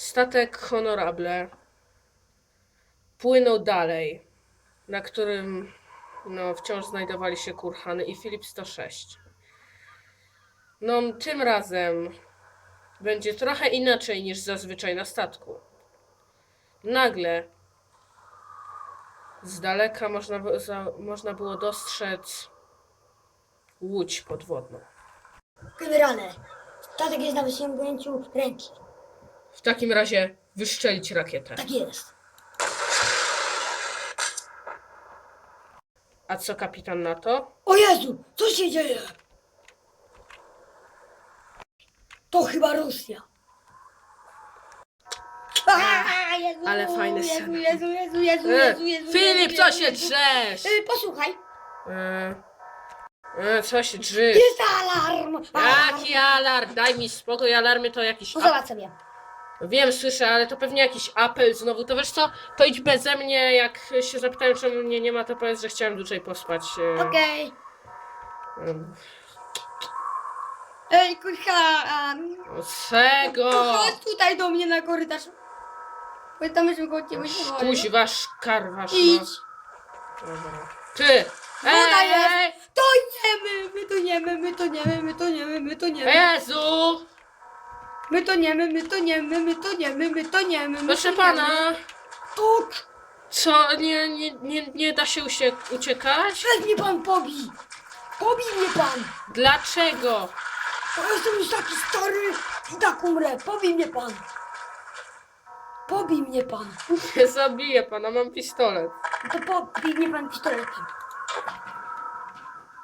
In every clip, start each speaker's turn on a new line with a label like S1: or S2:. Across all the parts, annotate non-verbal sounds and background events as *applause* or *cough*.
S1: Statek Honorable płynął dalej, na którym no, wciąż znajdowali się Kurhany i Filip 106. No, tym razem będzie trochę inaczej niż zazwyczaj na statku. Nagle z daleka można, można było dostrzec łódź podwodną.
S2: Generale, statek jest na wyciągnięciu ręki.
S1: W takim razie wyszczelić rakietę.
S2: Tak jest.
S1: A co kapitan na to?
S2: O Jezu, co się dzieje? To chyba Rosja. A, Jezu,
S1: ale fajny
S2: Jezu,
S1: sen.
S2: Jezu, Jezu, Jezu,
S1: E,
S2: Jezu, Jezu,
S1: Filip,
S2: Jezu,
S1: co się
S2: Jezu.
S1: drzesz?
S2: Y, Posłuchaj,
S1: E, e, co się drzesz?
S2: jest alarm. alarm.
S1: Jaki alarm? Daj mi spokój, alarmy to jakiś...
S2: No zobacz sobie.
S1: Wiem, słyszę, ale to pewnie jakiś apel znowu. To wiesz co? To idź beze mnie, jak się zapytałem, czemu mnie nie ma, to powiedz, że chciałem dłużej pospać. e,
S2: Okej.
S1: em,
S2: Ej, kocham.
S1: Czego?
S2: Chodź tutaj do mnie na korytarz. Bo tam już go ciebie
S1: Kuźwa, szkarwasz, no.
S2: Idź.
S1: Dobra. Ty!
S2: Woda
S1: Ej,
S2: jest.
S1: ej!
S2: Toniemy, my toniemy, my toniemy, my toniemy, my toniemy.
S1: Jezu!
S2: My toniemy, my toniemy, my toniemy, my toniemy. my
S1: Proszę
S2: toniemy.
S1: pana!
S2: Tak,
S1: Co? Nie, nie, nie, nie da się usie- uciekać?
S2: weź mnie pan pobij. Pobij mnie pan.
S1: Dlaczego?
S2: Bo jestem już taki stary i tak umrę. Pobij mnie pan. Pobij mnie pan.
S1: Nie zabiję pana, mam pistolet.
S2: No to pobij mnie pan pistoletem.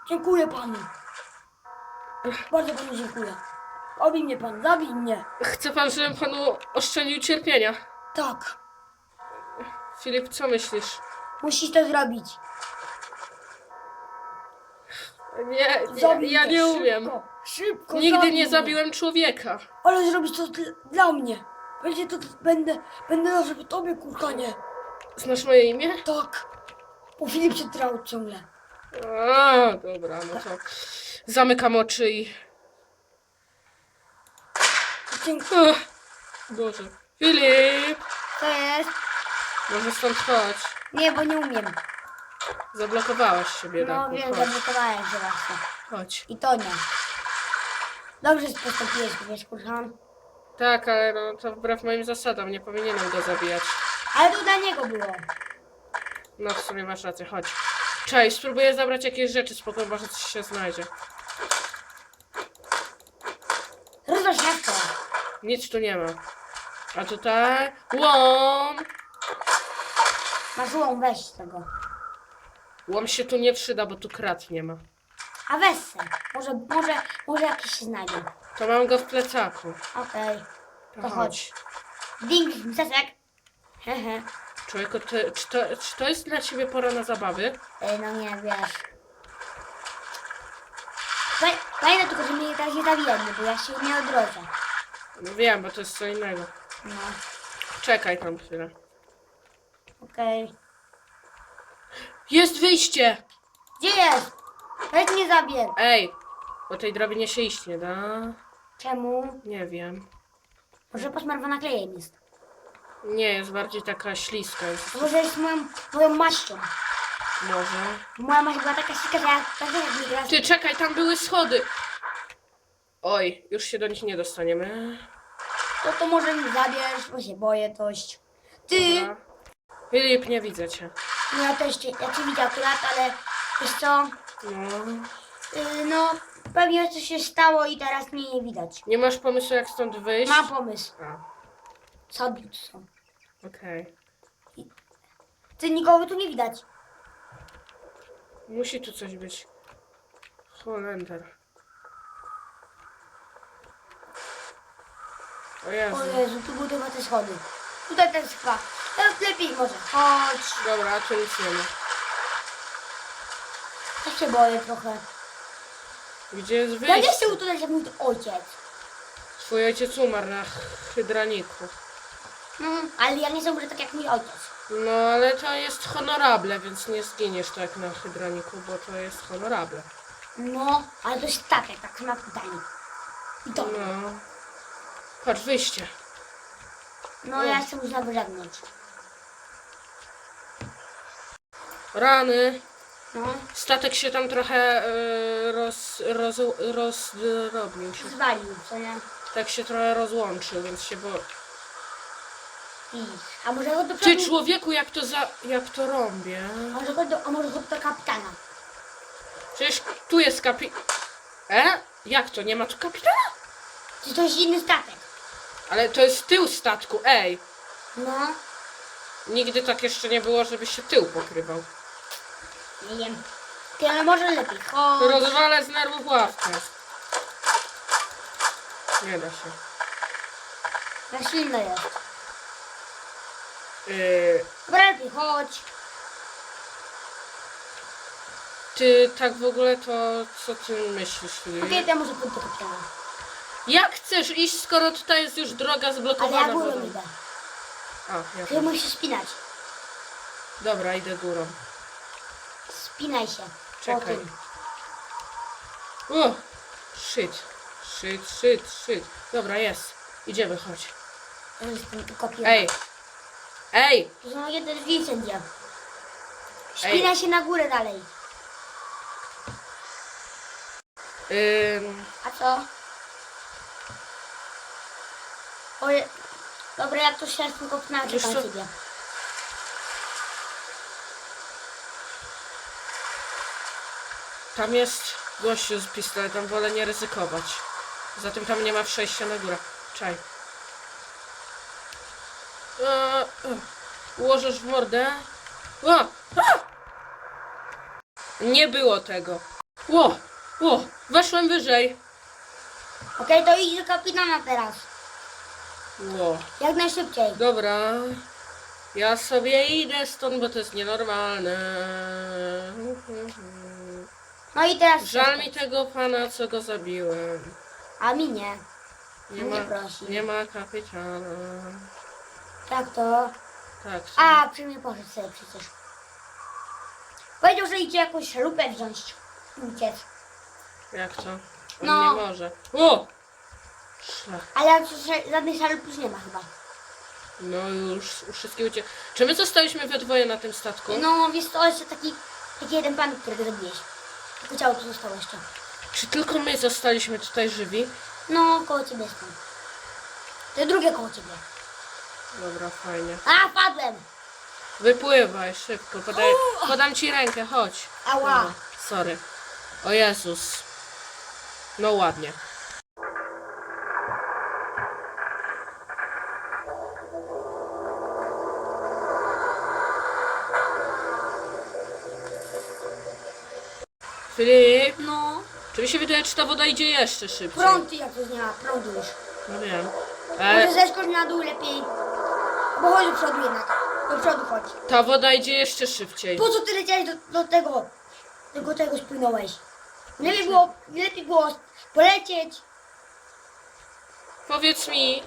S2: Dziękuję panu. Bardzo panu dziękuję. Pobij mnie pan, zabij mnie.
S1: Chce pan, żebym panu oszczędził cierpienia?
S2: Tak,
S1: Filip, co myślisz?
S2: musisz to zrobić.
S1: Nie, nie
S2: Zabij
S1: ja
S2: mnie,
S1: nie
S2: szybko,
S1: umiem.
S2: Szybko,
S1: Nigdy
S2: zabij
S1: nie
S2: mnie.
S1: zabiłem człowieka.
S2: Ale zrobisz to dl- dla mnie. Będzie to, będę, będę na żeby tobie, kurkanie.
S1: Znasz moje imię?
S2: Tak. Bo Filip się trał ciągle.
S1: A, dobra, no to zamykam oczy i...
S2: Dziękuję.
S1: Ach, Boże. Filip!
S2: To jest?
S1: Może stąd chodź.
S2: Nie, bo nie umiem.
S1: Zablokowałaś się,
S2: No
S1: biedaku.
S2: wiem,
S1: Chodź.
S2: zablokowałem się właśnie.
S1: Chodź.
S2: I to nie. Dobrze postąpiłeś, wiesz, kurhan.
S1: Tak, ale no, to wbrew moim zasadom, nie powinienem go zabijać.
S2: Ale to dla niego było.
S1: No w sumie masz rację, chodź. Cześć, spróbuję zabrać jakieś rzeczy, spokojnie, może coś się znajdzie.
S2: Rozważ miasto.
S1: Nic tu nie ma. A tutaj... Łom!
S2: Masz łom, weź tego.
S1: Łom się tu nie przyda, bo tu krat nie ma.
S2: A weź se. Może, może, może jakiś się znajdzie.
S1: To mam go w plecaku.
S2: Okej.
S1: To
S2: To
S1: chodź.
S2: Ding, zasek. Hehe.
S1: Człowieku, ty, czy, to, czy to jest dla ciebie pora na zabawy?
S2: Ej, no nie, wiesz. Pamię- Pamiętaj tylko, że mnie teraz nie zabijemy, bo ja się nie odrodzę.
S1: No wiem, bo to jest co innego.
S2: No,
S1: Czekaj tam chwilę.
S2: okej.
S1: Jest wyjście!
S2: Gdzie jest? Weź mnie zabier.
S1: Ej! Po tej drabinie się iść nie da.
S2: Czemu?
S1: Nie wiem.
S2: Może posmarowana klejem jest.
S1: Nie, jest bardziej taka śliska. Jest,
S2: Może jest moją, moją maścią.
S1: może.
S2: Moja maść była taka śliska, że ja tak jak mi raz...
S1: Ty, czekaj, tam były schody! Oj, już się do nich nie dostaniemy.
S2: To, to może mi zabierz, bo się boję dość. Ty!
S1: Dobra. Filip, nie widzę cię.
S2: No ja też cię, ja cię widzę akurat, ale wiesz co?
S1: No.
S2: Yy, no, pewnie coś się stało i teraz mnie nie widać.
S1: Nie masz pomysłu, jak stąd wyjść?
S2: Mam pomysł.
S1: A,
S2: Sody tu są.
S1: okej.
S2: Ty nikogo tu nie widać.
S1: Musi tu coś być. Holender. O Jezu.
S2: O Jezu, tu były chyba te schody. Tutaj też chyba. Teraz lepiej może. Chodź.
S1: Dobra, a tu nic nie ma.
S2: Ja się boję trochę.
S1: Gdzie jest
S2: Ja nie
S1: wyjście?
S2: chcę utować jak mój ojciec.
S1: Twój ojciec umarł na hydraniku.
S2: No, ale ja nie chcę umrzeć tak jak mój ojciec.
S1: No, ale to jest honorable, więc nie zginiesz tak na hydraniku, bo to jest honorable.
S2: No, ale to jest tak, jak tak na pytanie. I to.
S1: No. Patrz, wyjście.
S2: No ja chcę zewnątrz.
S1: Rany.
S2: No,
S1: Statek się tam trochę e, roz, roz, rozdrobnił się.
S2: zwalił, co nie?
S1: Tak się trochę rozłączył, więc się bo...
S2: I, a może go do
S1: Ty
S2: przodu...
S1: człowieku, jak to za... jak to rąbię?
S2: A może go do, a może go do kapitana?
S1: Przecież tu jest kapi... E? Jak to? Nie ma tu kapitana?
S2: Czy to jest inny statek?
S1: Ale to jest tył statku, ej!
S2: No,
S1: Nigdy tak jeszcze nie było, żeby się tył pokrywał.
S2: nie wiem. Ty, ale może lepiej. Chodź.
S1: Rozwalę z nerwów ławkę. Nie da się.
S2: Silno jest.
S1: Yy,
S2: Dobra, lepiej, chodź.
S1: ty tak w ogóle to co ty myślisz?
S2: Okej, to ja może pójdę do kapitana.
S1: Jak chcesz iść, skoro tutaj jest już droga
S2: Ale
S1: zblokowana
S2: ja górą
S1: wodą?
S2: idę.
S1: A, ja
S2: Ty
S1: też.
S2: musisz spinać.
S1: Dobra, idę górą.
S2: Spinaj się.
S1: Czekaj.
S2: Tym.
S1: O! Shit. Shit, shit, shit. Dobra, jest. Idziemy, chodź. Ej! Ej!
S2: To są jedne drzwi wszędzie. Spinaj się na górę dalej.
S1: Ym,
S2: A co? Oje... Dobra, ja to się tylko
S1: Wiesz
S2: na ciebie.
S1: tam jest gościu z pistoletem, wolę nie ryzykować. Zatem tam nie ma przejścia na górę. Czaj. E, e, ułożysz w mordę? O! A! Nie było tego. Ło! Ło! Weszłem wyżej.
S2: Okej, to idź do kapitana teraz.
S1: Ło.
S2: Jak najszybciej.
S1: Dobra. Ja sobie idę stąd, bo to jest nienormalne.
S2: No i teraz...
S1: Żal mi tego pana, co go zabiłem.
S2: A mi nie.
S1: Nie
S2: Nie
S1: ma,
S2: prosi.
S1: nie ma kapitana.
S2: Tak to...
S1: Tak.
S2: A, przy mnie poszedł sobie przecież. Powiedział, że idzie jakąś szalupę wziąć. i Uciec.
S1: Jak to? On
S2: No.
S1: nie może. O! Szlak.
S2: Ale jak to sz- żadnej szalupy już nie ma chyba.
S1: No już wszystkie ucie... Czy my zostaliśmy we dwoje na tym statku?
S2: No, wiesz, to jest taki, taki jeden pan, którego zabiłeś. Tylko ciało tu zostało jeszcze.
S1: Czy tylko my zostaliśmy tutaj żywi?
S2: No, koło ciebie jestem. To drugie koło ciebie.
S1: Dobra, fajnie.
S2: A, padłem!
S1: Wypływaj szybko, podaj, podam ci rękę, chodź.
S2: Ała.
S1: No, sorry. O Jezus. No ładnie. Filip,
S2: No.
S1: czy mi się wydaje, czy ta woda idzie jeszcze szybciej?
S2: Prąd jak to nie ma, prądu już.
S1: No wiem.
S2: Może
S1: E,
S2: na dół lepiej. Bo chodź do przodu jednak. Do przodu chodź.
S1: ta woda idzie jeszcze szybciej.
S2: Po co ty leciałeś do, do tego? Tylko tego spłynąłeś. Lepiej było, lepiej było polecieć.
S1: Powiedz mi,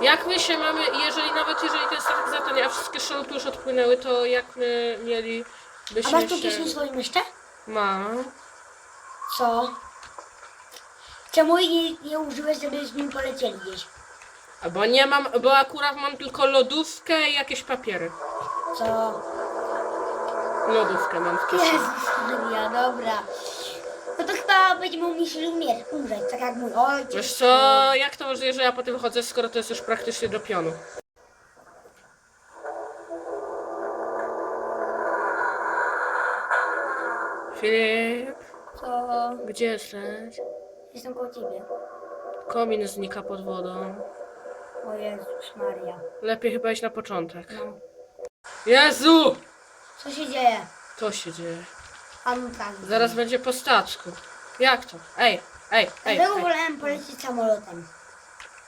S1: jak my się mamy, jeżeli nawet jeżeli ten statek zatonie, a wszystkie szalupy już odpłynęły, to jak my
S2: A
S1: mielibyśmy
S2: masz tu
S1: się...
S2: pieśń swoim jeszcze?
S1: Mam.
S2: Co? Czemu jej nie, użyłeś, żebyśmy polecieli gdzieś?
S1: Bo nie mam, bo akurat mam tylko lodówkę i jakieś papiery.
S2: Co?
S1: Lodówkę mam w kieszeni.
S2: Jezus Maria, dobra. No to chyba będziemy musieli umier- umrzeć, tak jak mój ojciec.
S1: Wiesz co, jak to możliwe, że ja po tym chodzę, skoro to jest już praktycznie do pionu? Filip,
S2: Co?
S1: gdzie jesteś?
S2: Jestem koło ciebie.
S1: Komin znika pod wodą.
S2: O Jezus Maria.
S1: Lepiej chyba iść na początek.
S2: No.
S1: Jezu!
S2: Co się dzieje?
S1: Co się dzieje?
S2: A no tak.
S1: Zaraz będzie po statku. Jak to? Ej, ej, ej.
S2: Dlatego
S1: ej.
S2: wolałem polecieć samolotem.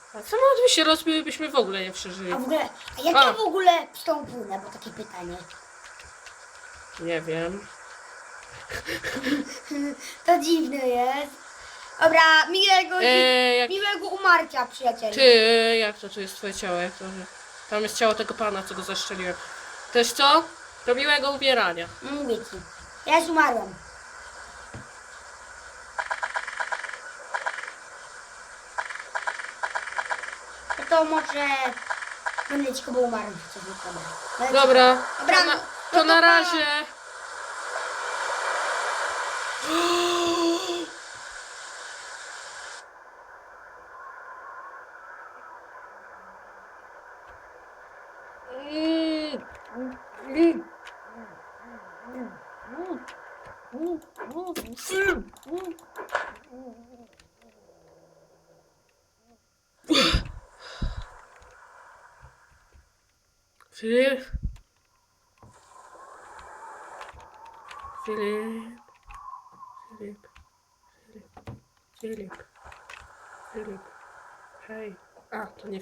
S1: A samolot by się rozbił, byśmy w ogóle nie przeżyli.
S2: A w ogóle, a jak
S1: A.
S2: ja w ogóle z tą płynę, bo takie pytanie.
S1: Nie wiem. *laughs*
S2: To dziwne jest. Dobra, miłego,
S1: Eee, jak
S2: miłego umarcia, przyjacielu.
S1: ty, jak to tu jest twoje ciało? Jak to. Tam jest ciało tego pana, co go zaszczeliłem. Też co? Do miłego ubierania.
S2: Mówię ci. Ja już umarłam. No to wiadomo, że będę ci chyba umarł. Co nie.
S1: Dobra,
S2: Dobra,
S1: to na,
S2: no
S1: to
S2: to pa.
S1: razie. Filip. Filip. Filip. Filip. Filip. Filip. Hej. A, to nie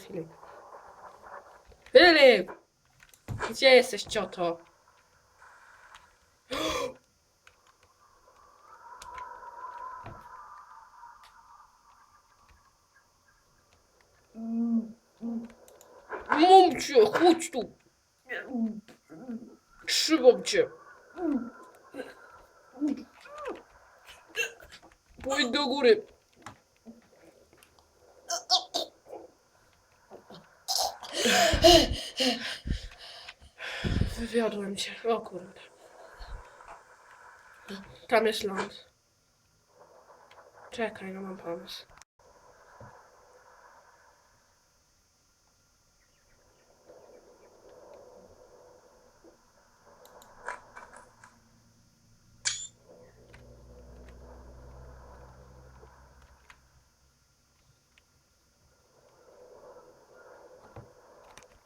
S1: Filip. Gdzie jesteś, cioto? Mam cię, chodź tu. Trzymam cię. Pójdź do góry. Wywiodłem cię. O kurde. Tam jest ląd. Czekaj, no mam pomysł.